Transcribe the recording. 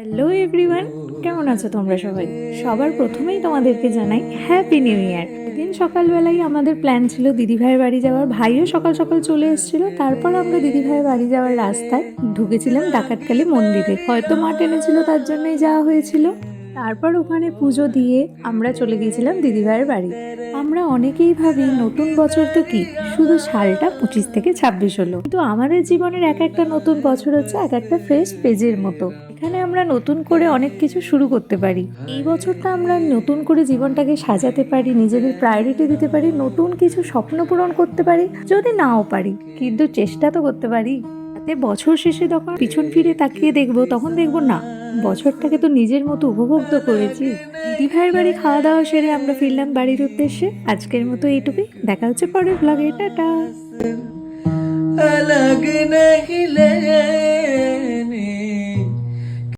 Hello everyone কেমন আছো তোমরা সবাই? সবার প্রথমেই তোমাদেরকে জানাই হ্যাপি নিউ ইয়ার দিন সকালবেলাই আমাদের প্ল্যান ছিল দিদিভাইয়ের বাড়ি যাওয়ার। ভাইও সকাল সকাল চলে এসেছিল। তারপর আমরা দিদিভাইয়ের বাড়ি যাওয়ার রাস্তায় ঢুকেছিলাম ডাকাতকালী মন্দিরে। হয়তো মা টেনেছিল, তার জন্যই যাওয়া হয়েছিল। তারপর ওখানে পুজো দিয়ে আমরা চলে গিয়েছিলাম দিদিভাইয়ের বাড়ি। আমরা অনেকেই ভাবি, নতুন বছর তো কি? শুধু সালটা পঁচিশ থেকে ছাব্বিশ হলো। কিন্তু আমাদের জীবনের এক একটা নতুন বছর হচ্ছে এক একটা ফ্রেশ পেজের মতো। এখানে আমরা নতুন করে অনেক কিছু শুরু করতে পারি এই বছরটা আমরা নতুন করে জীবনটাকে সাজাতে পারি নিজেদের প্রায়োরিটি দিতে পারি নতুন কিছু স্বপ্ন পূরণ করতে পারি যদি নাও পারি কিন্তু চেষ্টা তো করতে পারি তাতে বছর শেষে তখন পিছন ফিরে তাকিয়ে দেখবো তখন দেখবো না বছরটাকে তো নিজের মতো উপভোগ তো করেছি দিদি ভাইয়ের বাড়ি খাওয়া দাওয়া সেরে আমরা ফিরলাম বাড়ির উদ্দেশ্যে আজকের মতো এইটুকুই দেখা হচ্ছে পরের ব্লগে টাটা अलग नहीं लेने